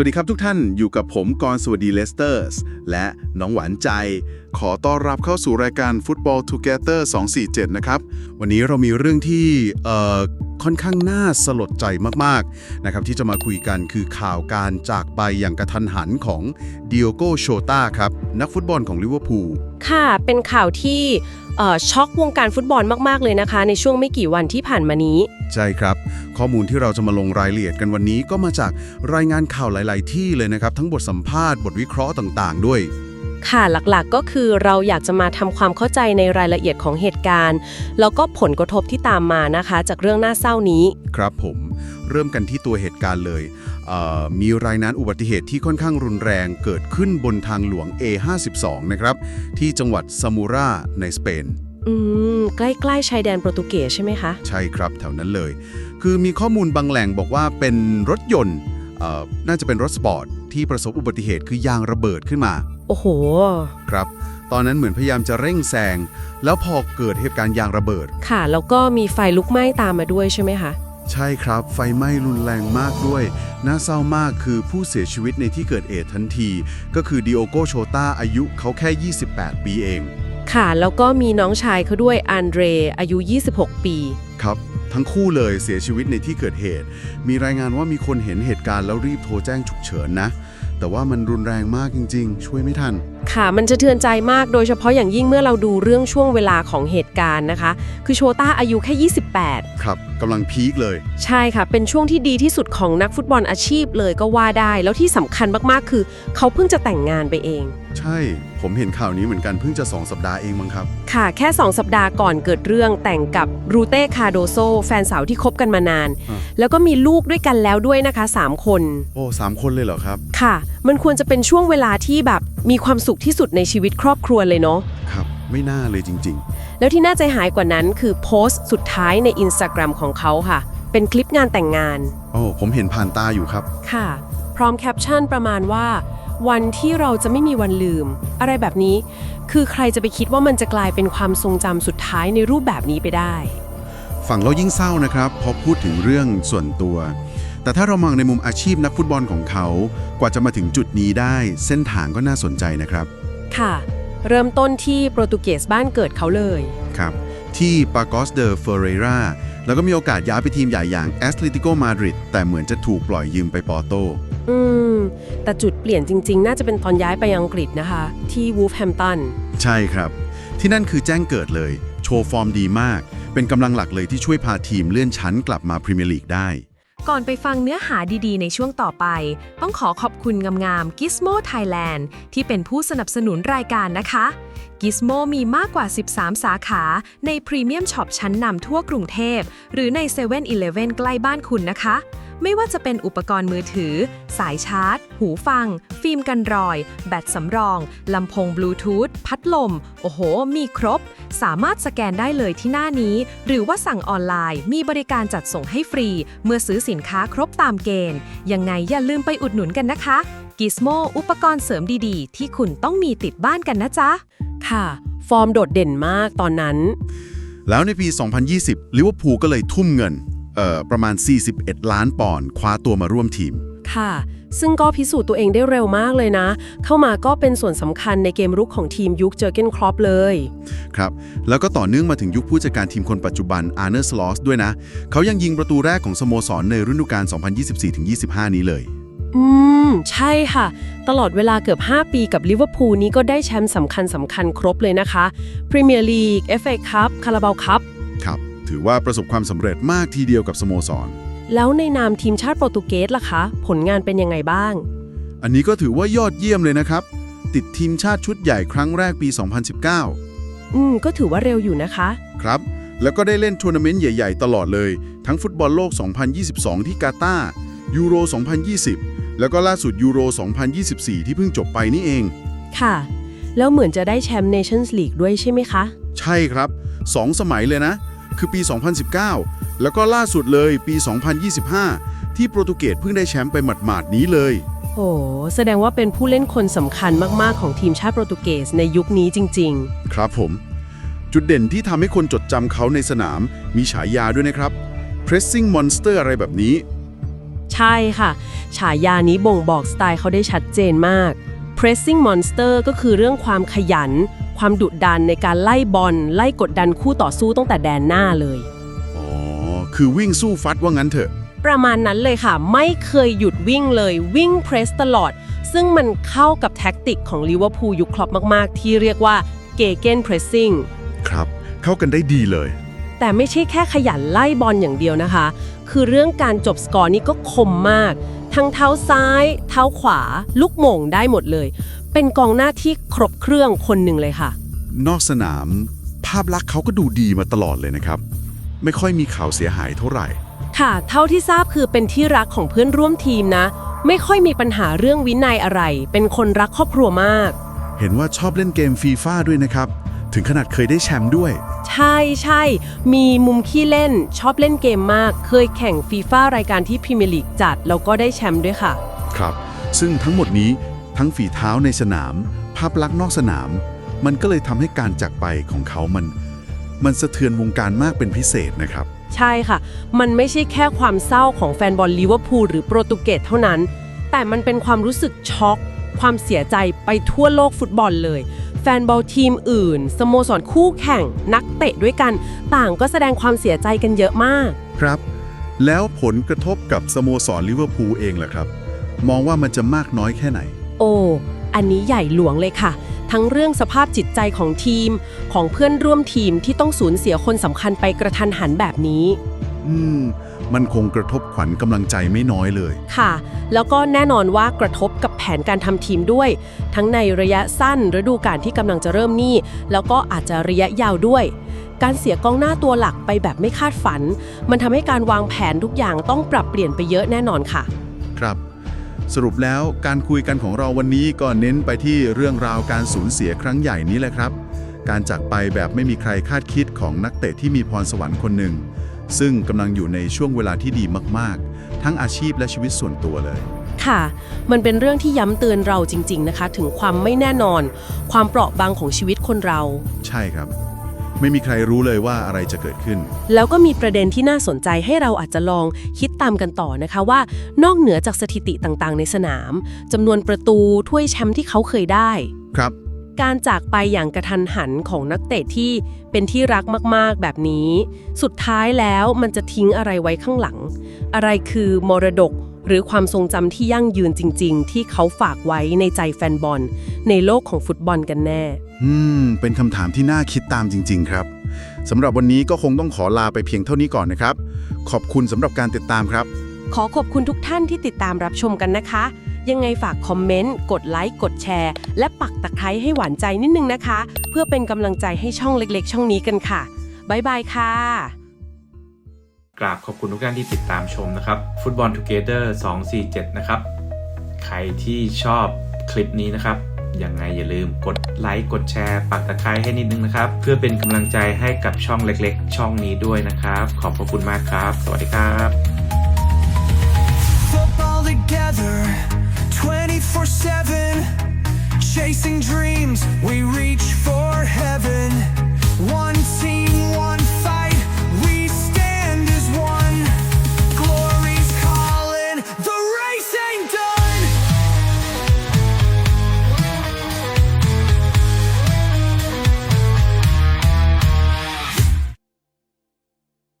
วัสดีครับทุกท่านอยู่กับผมกรสวัสดีเลสเตอร์สและน้องหวานใจ ขอต้อนรับเข้าสู่รายการ Football Together 247 นะครับ วันนี้เรามีเรื่องที่เอ่อค่อนข้างน่าสลดใจมากๆนะครับที่จะมาคุยกันคือข่าวการจากไปอย่างกระทันหันของดิโอโกโชตาครับ นักฟุตบอลของลิเวอร์พูลค่ะเป็นข่าวที่ ช็อกวงการฟุตบอลมากๆเลยนะคะ ในช่วงไม่กี่วันที่ผ่านมานี้ ใช่ครับ ข้อมูลที่เราจะมาลงรายละเอียดกันวันนี้ก็มาจากรายงานข่าวหลาย ๆ ที่เลยนะครับ ทั้งบทสัมภาษณ์บทวิเคราะห์ต่าง ๆ ด้วย ค่ะหลักๆก็คือเราอยากจะมาทำความเข้าใจในรายละเอียดของเหตุการณ์ แล้วก็ผลกระทบที่ตามมานะคะ จากเรื่องน่าเศร้านี้ ครับผม เริ่มกันที่ตัวเหตุการณ์เลยเอ่อมีรายงานอุบัติเหตุที่ค่อนข้างรุนแรงเกิดขึ้นบนทางหลวง A52 นะครับ ที่จังหวัดซามูราในสเปนอืม ใกล้ ๆ ชายแดนโปรตุเกสใช่ไหมคะ ใช่ครับแถวนั้นเลย คือมีข้อมูลบางแหล่งบอกว่าเป็นรถยนต์เอ่อน่าจะเป็นรถสปอร์ตที่ประสบอุบัติเหตุคือยางระเบิดขึ้นมา โอ้โห ครับ ตอนนั้นเหมือนพยายามจะเร่งแซง แล้วพอเกิดเหตุการณ์ยางระเบิด ค่ะ แล้วก็มีไฟลุกไหม้ตามมาด้วยใช่ไหมคะ ใช่ครับ ไฟไหม้รุนแรงมากด้วย น่าเศร้ามากคือผู้เสียชีวิตในที่เกิดเหตุทันที ก็คือดิโอโกโชตาอายุเขาแค่ 28 ปีเอง ค่ะ แล้วก็มีน้องชายเขาด้วยอันเดรอายุ 26 ปี ครับ ทั้งคู่เลยเสียชีวิตในที่เกิดเหตุ มีรายงานว่ามีคนเห็นเหตุการณ์แล้วรีบโทรแจ้งฉุกเฉินนะ แต่ว่ามันรุนแรงมากจริง ๆ ช่วยไม่ทัน ค่ะมันจะเทือนใจมากโดยเฉพาะอย่างยิ่งเมื่อเราดูเรื่องช่วงเวลาของเหตุการณ์นะคะ คือโชต้าอายุแค่ 28 ครับกำลังพีคเลย ใช่ค่ะ เป็นช่วงที่ดีที่สุดของนักฟุตบอลอาชีพเลยก็ว่าได้ แล้วที่สำคัญมากๆ คือ เขาเพิ่งจะแต่งงานไปเอง ใช่ ผมเห็นข่าวนี้เหมือนกันเพิ่งจะ 2 สัปดาห์เองมั้งครับ ค่ะ แค่ 2 สัปดาห์ก่อนเกิดเรื่องแต่งกับรูเต้คาโดโซ แฟนสาวที่คบกันมานาน อ่าแล้วก็มีลูกด้วยกันแล้วด้วยนะคะ 3 คน โอ้สามคนเลยเหรอครับ ค่ะ มันควรจะเป็นช่วงเวลาที่แบบมีความสุขที่สุดในชีวิตครอบครัวเลยเนาะ ครับ ไม่น่าเลยจริง แล้วที่น่าใจหายกว่านั้นคือโพสต์สุดท้ายใน Instagram ของเขาค่ะ เป็นคลิปงานแต่งงาน ๆ โอ้ผมเห็นผ่านตาอยู่ครับ ค่ะ พร้อมแคปชั่นประมาณว่า วันที่เราจะไม่มีวันลืม อะไรแบบนี้ คือใครจะไปคิดว่ามันจะกลายเป็นความทรงจำสุดท้ายในรูปแบบนี้ไปได้ ฝั่งเรายิ่งเศร้านะครับพอพูดถึงเรื่องส่วนตัว แต่ถ้าเรามองในมุมอาชีพนักฟุตบอลของเขา กว่าจะมาถึงจุดนี้ได้ เส้นทางก็น่าสนใจนะครับ ค่ะ เริ่มต้นที่โปรตุเกสบ้านเกิดเขาเลย ครับ ที่ปากอสเดอเฟเรราแล้วก็มีโอกาสย้ายไปทีมใหญ่อย่างแอสเลติโกมาดริดแต่เหมือนจะถูกปล่อยยืมไปปอร์โต อืม แต่จุดเปลี่ยนจริง ๆ น่าจะเป็นตอนย้ายไปอังกฤษนะคะ ที่วูฟแฮมตัน ใช่ครับ ที่นั่นคือแจ้งเกิดเลย โชว์ฟอร์มดีมาก เป็นกำลังหลักเลยที่ช่วยพาทีมเลื่อนชั้นกลับมาพรีเมียร์ลีกได้ ก่อนไปฟังเนื้อหาดีๆ ในช่วงต่อไป ต้องขอขอบคุณงามๆ Gizmo Thailand ที่เป็นผู้สนับสนุนรายการนะคะ Gizmo มีมากกว่า 13 สาขา ในพรีเมียมช็อปชั้นนำทั่วกรุงเทพ หรือใน7 e เ e ่ e อใกล้บ้านคุณนะคะ ไม่ว่าจะเป็นอุปกรณ์มือถือ สายชาร์จ หูฟัง ฟิล์มกันรอย แบตสำรอง ลำโพงบลูทูธ พัดลม โอ้โห มีครบ สามารถสแกนได้เลยที่หน้านี้ หรือว่าสั่งออนไลน์ มีบริการจัดส่งให้ฟรี เมื่อซื้อสินค้าครบตามเกณฑ์ ยังไงอย่าลืมไปอุดหนุนกันนะคะกิสโมอุปกรณ์เสริมดีๆ ที่คุณต้องมีติดบ้านกันนะจ๊ะ ค่ะ ฟอร์มโดดเด่นมากตอนนั้น แล้วในปี 2020 ลิเวอร์พูลก็เลยทุ่มเงินเอ่อ ประมาณ 41 ล้านปอนด์คว้าตัวมาร่วมทีม ค่ะ ซึ่งก็พิสูจน์ตัวเองได้เร็วมากเลยนะ เข้ามาก็เป็นส่วนสำคัญในเกมรุกของทีมยุคเจอร์เกนครอปเลย ครับ แล้วก็ต่อเนื่องมาถึงยุคผู้จัดการทีมคนปัจจุบันอาร์เนอร์สลอสด้วยนะ เขายังยิงประตูแรกของสโมสรในฤดูกาล 2024-25 นี้เลยอืม ใช่ค่ะ ตลอดเวลาเกือบ 5 ปีกับลิเวอร์พูลนี้ก็ได้แชมป์สำคัญสำคัญครบเลยนะคะพรีเมียร์ลีก FA คัพคาราบาวคัพครับ ถือว่าประสบความสำเร็จมากทีเดียวกับสโมสร แล้วในนามทีมชาติโปรตุเกสล่ะคะ ผลงานเป็นยังไงบ้าง อันนี้ก็ถือว่ายอดเยี่ยมเลยนะครับ ติดทีมชาติชุดใหญ่ครั้งแรกปี 2019 อืม ก็ถือว่าเร็วอยู่นะคะ ครับ แล้วก็ได้เล่นทัวร์นาเมนต์ใหญ่ๆ ตลอดเลย ทั้งฟุตบอลโลก 2022 ที่กาตาร์ยูโร 2020 แล้วก็ล่าสุดยูโร 2024 ที่เพิ่งจบไปนี่เอง ค่ะ แล้วเหมือนจะได้แชมป์เนชั่นส์ลีกด้วยใช่ไหมคะ ใช่ครับ 2 สมัยเลยนะ คือปี 2019 แล้วก็ล่าสุดเลยปี 2025 ที่โปรตุเกสเพิ่งได้แชมป์ไปหมาดๆนี้เลย โอ้แสดงว่าเป็นผู้เล่นคนสำคัญมาก ๆ ของทีมชาติโปรตุเกสในยุคนี้จริงครับผม จุดเด่นที่ทำให้คนจดจำเขาในสนามมีฉายาด้วยนะครับ pressing monster อะไรแบบนี้ๆฉใช่ค่ะ ฉายานี้บ่งบอกสไตล์เขาได้ชัดเจนมาก pressing monster ก็คือเรื่องความขยัน ความดุดันในการไล่บอลไล่กดดันคู่ต่อสู้ตั้งแต่แดนหน้าเลย อ๋อ คือวิ่งสู้ฟัดว่างั้นเถอะ ประมาณนั้นเลยค่ะ ไม่เคยหยุดวิ่งเลยวิ่งเพรสตลอด ซึ่งมันเข้ากับแท็กติกของลิเวอร์พูลยุคคลอปมาก ๆ ที่เรียกว่าเกเกนเพรสซิ่งครับ เข้ากันได้ดีเลย แต่ไม่ใช่แค่ขยันไล่บอลอย่างเดียวนะคะ คือเรื่องการจบสกอร์นี่ก็คมมาก ทั้งเท้าซ้าย เท้าขวา ลูกโหม่งได้หมดเลย เป็นกองหน้าที่ครบเครื่องคนหนึ่งเลยค่ะ นอกสนาม ภาพลักษณ์เขาก็ดูดีมาตลอดเลยนะครับ ไม่ค่อยมีข่าวเสียหายเท่าไหร่ ค่ะ เท่าที่ทราบคือเป็นที่รักของเพื่อนร่วมทีมนะ ไม่ค่อยมีปัญหาเรื่องวินัยอะไร เป็นคนรักครอบครัวมาก เห็นว่าชอบเล่นเกมฟีฟ่าด้วยนะครับ ถึงขนาดเคยได้แชมป์ด้วย ใช่ใช่ มีมุมขี้เล่น ชอบเล่นเกมมาก เคยแข่งฟีฟ่ารายการที่พรีเมียร์ลีกจัด แล้วก็ได้แชมป์ด้วยค่ะ ครับ ซึ่งทั้งหมดนี้ ทั้งฝีเท้าในสนาม ภาพลักษณ์นอกสนาม มันก็เลยทำให้การจากไปของเขามัน มันสะเทือนวงการมากเป็นพิเศษนะครับ ใช่ค่ะ มันไม่ใช่แค่ความเศร้าของแฟนบอลลิเวอร์พูลหรือโปรตุเกสเท่านั้น แต่มันเป็นความรู้สึกช็อกความเสียใจไปทั่วโลกฟุตบอลเลย แฟนบอลทีมอื่น สโมสรคู่แข่ง นักเตะด้วยกัน ต่างก็แสดงความเสียใจกันเยอะมาก ครับ แล้วผลกระทบกับสโมสรลิเวอร์พูลเองล่ะครับ มองว่ามันจะมากน้อยแค่ไหน โอ้อันนี้ใหญ่หลวงเลยค่ะ ทั้งเรื่องสภาพจิตใจของทีม ของเพื่อนร่วมทีมที่ต้องสูญเสียคนสำคัญไปกระทันหันแบบนี้ อืม มันคงกระทบขวัญกำลังใจไม่น้อยเลย ค่ะ แล้วก็แน่นอนว่ากระทบกับแผนการทำทีมด้วย ทั้งในระยะสั้นฤดูกาลที่กำลังจะเริ่มนี่ แล้วก็อาจจะระยะยาวด้วย การเสียกองหน้าตัวหลักไปแบบไม่คาดฝัน มันทำให้การวางแผนทุกอย่างต้องปรับเปลี่ยนไปเยอะแน่นอนค่ะ ครับ สรุปแล้วการคุยกันของเราวันนี้ก็เน้นไปที่เรื่องราวการสูญเสียครั้งใหญ่นี้แหละครับ การจากไปแบบไม่มีใครคาดคิดของนักเตะที่มีพรสวรรค์คนหนึ่ง ซึ่งกำลังอยู่ในช่วงเวลาที่ดีมากๆ ทั้งอาชีพและชีวิตส่วนตัวเลย ค่ะ มันเป็นเรื่องที่ย้ำเตือนเราจริง ๆนะคะ ถึงความไม่แน่นอน ความเปราะบางของชีวิตคนเรา ใช่ครับ ไม่มีใครรู้เลยว่าอะไรจะเกิดขึ้น แล้วก็มีประเด็นที่น่าสนใจให้เราอาจจะลองคิดตามกันต่อนะคะว่า นอกเหนือจากสถิติต่างๆ ในสนามจำนวนประตูถ้วยแชมป์ที่เขาเคยได้ ครับ การจากไปอย่างกระทันหันของนักเตะที่เป็นที่รักมากๆแบบนี้ สุดท้ายแล้วมันจะทิ้งอะไรไว้ข้างหลัง อะไรคือมรดก หรือความทรงจำที่ยั่งยืนจริง ๆ ที่เขาฝากไว้ในใจแฟนบอล ในโลกของฟุตบอลกันแน่ อืม เป็นคำถามที่น่าคิดตามจริง ๆ ครับสำหรับวันนี้ก็คงต้องขอลาไปเพียงเท่านี้ก่อนนะครับ ขอบคุณสำหรับการติดตามครับ ขอขอบคุณทุกท่านที่ติดตามรับชมกันนะคะ ยังไงฝากคอมเมนต์ กดไลค์ กดแชร์ และปักตะไคร้ให้หวานใจนิดนึงนะคะ เพื่อเป็นกำลังใจให้ช่องเล็กๆ ช่องนี้กันค่ะ บ๊ายบายค่ะ กราบขอบคุณทุกท่านที่ติดตามชมนะครับฟุตบอลทูเกเดอร์247 นะครับ ใครที่ชอบคลิปนี้นะครับยังไงอย่าลืมกดไลค์กดแชร์ปักตะไคร้ให้นิดนึงนะครับ เพื่อเป็นกำลังใจให้กับช่องเล็กๆ ช่องนี้ด้วยนะครับ ขอบพระคุณมากครับ สวัสดีครับ Football together 24/7 Chasing dreams we reach for heaven One team